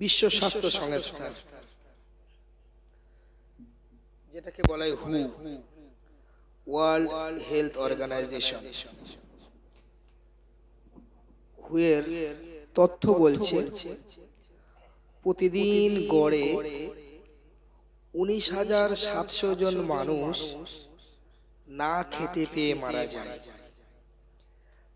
বিশ্ব স্বাস্থ্য সংস্থা যেটাকে বলা হয় হু ওয়ার্ল্ড হেলথ অর্গানাইজেশন হুয়ের তথ্য বলছে, প্রতিদিন গড়ে উনিশ হাজার সাতশো জন মানুষ না খেতে পেয়ে মারা যায়।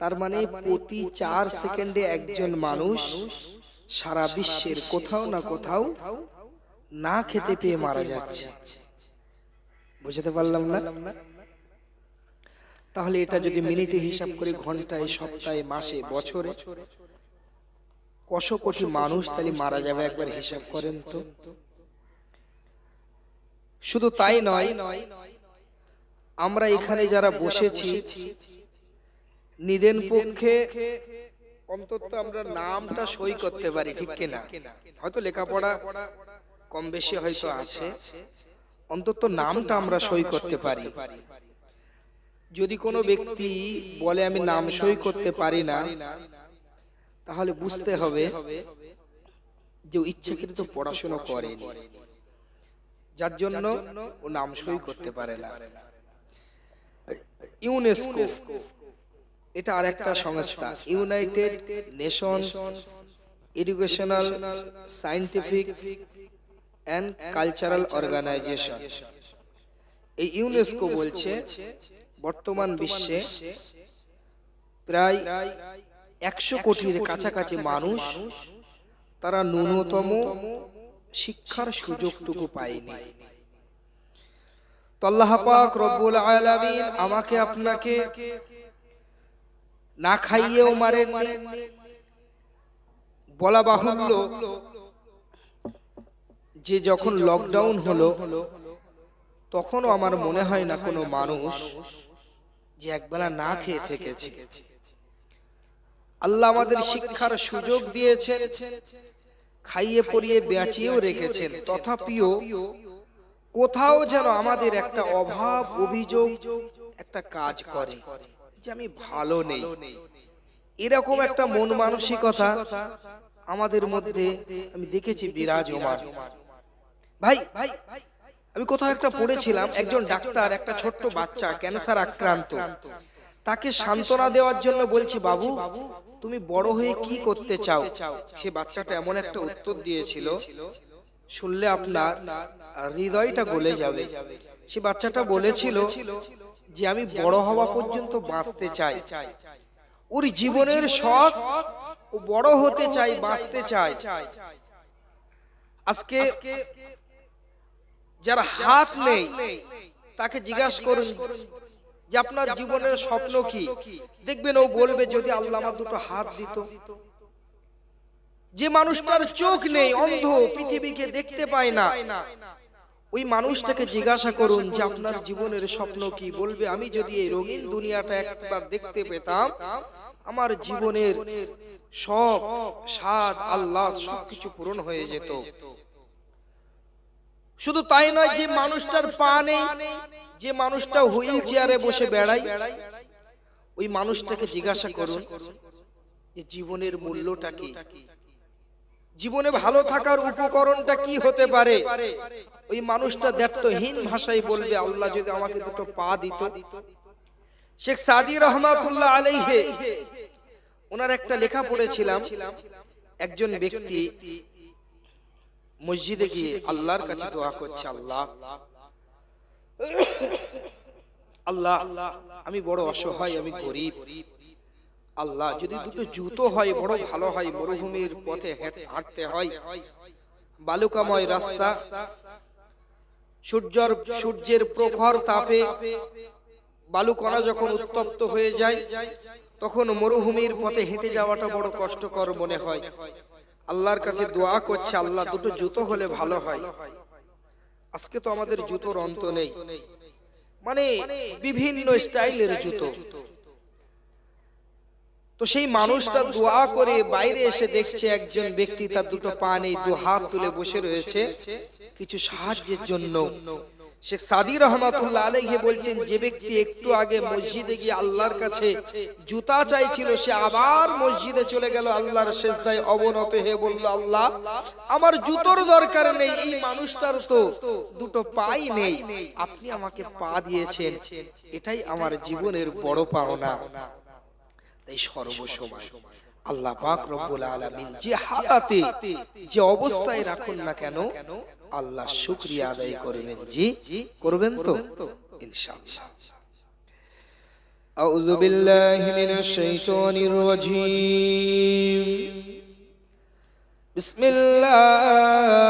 তার মানে প্রতি চার সেকেন্ডে একজন মানুষ সারা বিশ্বের কোথাও না কোথাও না খেতে পেয়ে মারা যাচ্ছে। বুঝতে পারলাম না? তাহলে এটা যদি মিনিটে হিসাব করে ঘন্টায় সপ্তাহে মাসে বছরে কশো কোটি মানুষ তাহলে মারা যাবে একবার হিসাব করেন তো। শুধু তাই নয় আমরা এখানে যারা বসেছি নিদেন পক্ষে অন্তত আমরা নামটা সই করতে পারি, ঠিক কিনা? হয়তো লেখাপড়া কম বেশি হয়তো আছে। অন্তত নামটা আমরা সই করতে পারি। যদি কোনো ব্যক্তি বলে, আমি নাম সই করতে পারি না, তাহলে বুঝতে হবে যে ইচ্ছাকৃত পড়াশোনা করেনি। যার জন্য ও নাম সই করতে পারে না। ইউনেস্কো। এটা আরেকটা সংস্থা United Nations Educational Scientific and Cultural Organization এই ইউনেস্কো বলছে বর্তমান বিশ্বে প্রায় একশো কোটির কাছাকাছি মানুষ তারা ন্যূনতম শিক্ষার সুযোগটুকু পায়নি। তো আল্লাহ পাক রব্বুল আলামিন আমাকে আপনাকে না খাইয়েও মারেননি। বলা বাহুল্য যে যখন লকডাউন হলো, তখনও আমার মনে হয় না কোনো মানুষ যে একবেলা না খেয়ে থেকেছে। আল্লাহ আমাদের শিক্ষার সুযোগ দিয়েছেন, খাইয়ে পরিয়ে বেঁচিয়েও রেখেছেন। তথাপিও কোথাও যেন আমাদের একটা অভাব, অভিযোগ, একটা কাজ করে। যে আমি ভালো নেই। এরকম একটা মন মানসিকতা আমাদের মধ্যে আমি দেখেছি বিরাজ বিরাজমান। ভাই ভাই আমি কোথাও একটা পড়েছিলাম একজন ডাক্তার একটা ছোট্ট বাচ্চা ক্যান্সার আক্রান্ত। তাকে সান্ত্বনা দেওয়ার জন্য বলছি বাবু তুমি বড় হয়ে কি করতে চাও? সে বাচ্চাটা এমন একটা উত্তর দিয়েছিল। শুনলে আপনার হৃদয়টা গলে যাবে। সে বাচ্চাটা বলেছিল যে আমি বড় হওয়া পর্যন্ত বাঁচতে চাই। ওর জীবনের শখ ও বড় হতে চাই বাঁচতে চাই। আজকে যার হাত নেই তাকে জিজ্ঞাসা করুন যে আপনার জীবনের স্বপ্ন কি? দেখবেন ও বলবে যদি আল্লাহ আমার দুটো হাত দিত। যে মানুষটার চোখ নেই অন্ধ পৃথিবীকে দেখতে পায় না। ওই মানুষটাকে জিজ্ঞাসা করুন যে আপনার জীবনের স্বপ্ন কি? বলবে আমি যদি এই রঙিন দুনিয়াটা একবার দেখতে পেতাম আমার জীবনের সব স্বাদ আল্লাহ সবকিছু পূরণ হয়ে যেত। শুধু তাই নয় যে মানুষটার পা নেই যে মানুষটা হুইল চেয়ারে বসে বেড়ায় ওই মানুষটাকে জিজ্ঞাসা করুন যে জীবনের মূল্যটা কি? জীবনে ভালো থাকার উপকরণটা কি হতে পারে? ওই মানুষটা দ্ব্যর্থহীন ভাষায় বলবে, আল্লাহ যদি আমাকে দুটো পা দিত। শেখ সাদি রহমাতুল্লাহ আলাইহে, ওনার একটা লেখা পড়েছিলাম। একজন ব্যক্তি মসজিদে গিয়ে আল্লাহর কাছে দোয়া করছে, আল্লাহ আল্লাহ, আমি বড় অসহায়, আমি গরিব। আল্লাহ যদি দুটো জুতো হয় বড় ভালো হয় মরুভূমির পথে হাঁটতে হয়। বালুকাময় রাস্তা সূর্যর সূর্যের প্রখর তাপে বালুকণা যখন উত্তপ্ত হয়ে যায় তখন মরুভূমির পথে হেঁটে যাওয়াটা বড় কষ্টকর মনে হয়। আল্লাহর কাছে দোয়া করছে আল্লাহ দুটো জুতো হলে ভালো হয়। আজকে তো আমাদের জুতোর অন্ত নেই। মানে বিভিন্ন স্টাইলের জুতো। তো সেই মানুষটা দোয়া করে বাইরে এসে দেখছে একজন ব্যক্তি তার দুটো পা নেই দু হাত তুলে বসে রয়েছে কিছু সাহায্যের জন্য। শেখ সাদি রহমাতুল্লাহ আলাইহি বলছেন যে ব্যক্তি একটু আগে মসজিদে গিয়ে আল্লাহর কাছে জুতা চাইছিল সে আবার মসজিদে চলে গেল আল্লাহর শেষদায় অবনত হয়ে বলল আল্লাহ আমার জুতোর দরকার নেই এই মানুষটার তো দুটো পাই নেই। আপনি আমাকে পা দিয়েছেন। এটাই আমার জীবনের বড় পাওনা তাই সর্বসময় আল্লাহ পাক রব্বুল আলামিন যে হালাতে যে অবস্থায় রাখুন না কেন আল্লাহ শুকরিয়া আদায় করবেন জি করবেন তো ইনশাআল্লাহ أعوذ بالله من الشيطان الرجيم بسم الله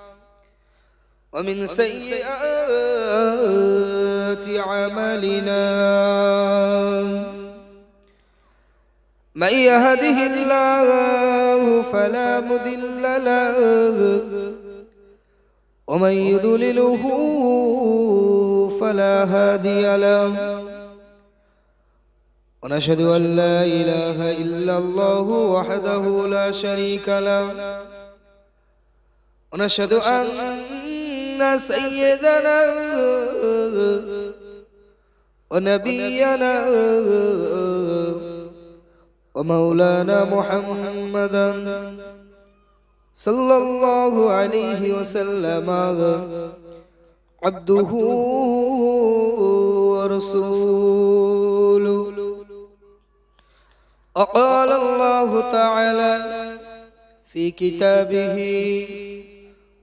ومن سيئات عملنا. من يهده الله فلا مضل له ومن يضلله فلا هادي له. ونشهد أن لا إله إلا الله وحده لا شريك له. ونشهد أن سيدنا ونبينا ومولانا محمدا صلى الله عليه وسلم عبده ورسوله. وقال الله تعالى في كتابه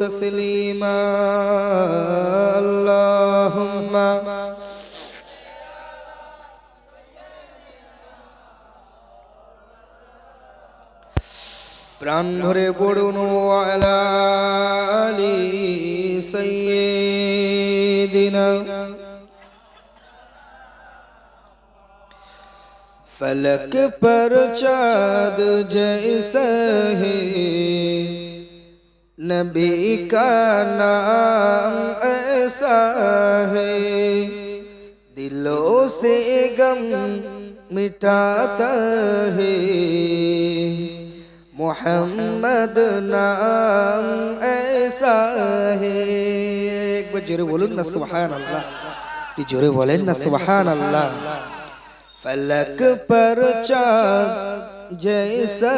تسليما. اللهم প্রাণ ভরে পড়ুন আলালি সৈয়দিনা فلک پر چاد جیسا ہے نبی کا نام ایسا ہے دلوں سے غم مٹاتا ہے محمد نام ایسا ہے ایک بار جورے بولن نا سبحان اللہ جورے بولن نا سبحان اللہ فلک پر چاند جیسا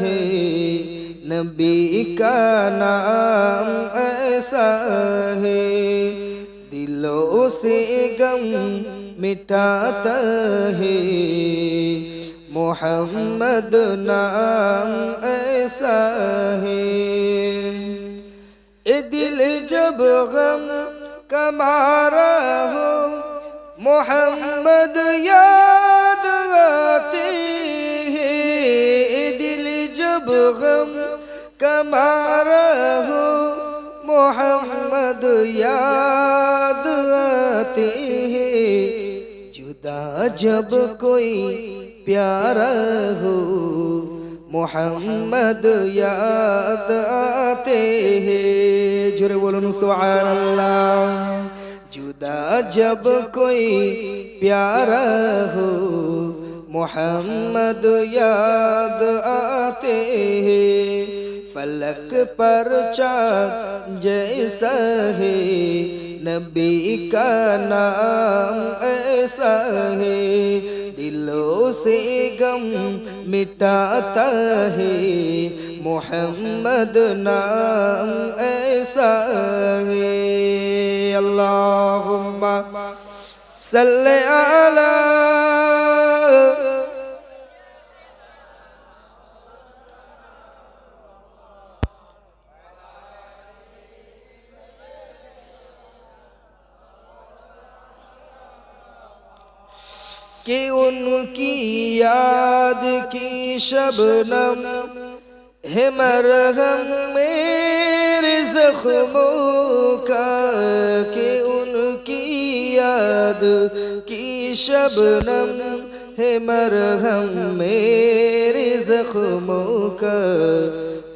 ہے نبی کا نام ایسا ہے۔ دلوں سے غم مٹاتا ہے۔ محمد نام ایسا ہے۔ اے دل جب غم کمارا ہو، محمد یاد آتے ہیں دل جب غم کمار ہو محمد یاد آتی ہے۔ جدا جب کوئی پیارا ہو، محمد یاد آتے ہیں۔ جرے بولن سبحان اللہ۔ جدا جب کوئی پیارا ہو، محمد یاد آتے ہیں۔ फलक पर चाँद जैसा है नबी का नाम ऐसा है दिलों से गम मिटाता है मोहम्मद नाम ऐसा है अल्लाहुम्मा सल्ले अला کہ ان کی یاد کی شبنم ہے مرہم میرے زخموں کا کہ ان کی یاد کی شبنم ہے مرہم میرے زخموں کا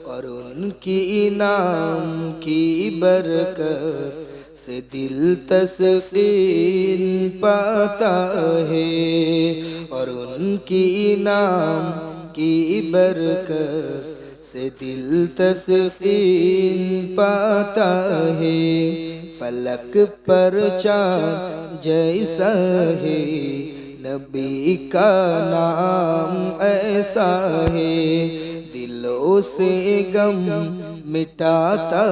اور ان کی انعام کی برکت سے دل تسقین پاتا ہے اور ان کی نام کی برکت سے دل تسقین پاتا ہے۔ فلک پر چاند جیسا ہے، نبی کا نام ایسا ہے۔ دلوں سے غم مٹاتا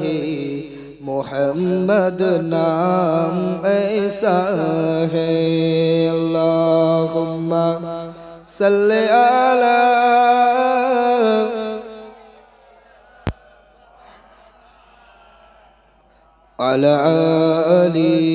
ہے محمد نام ایسا ہے اللہم صلی على على آله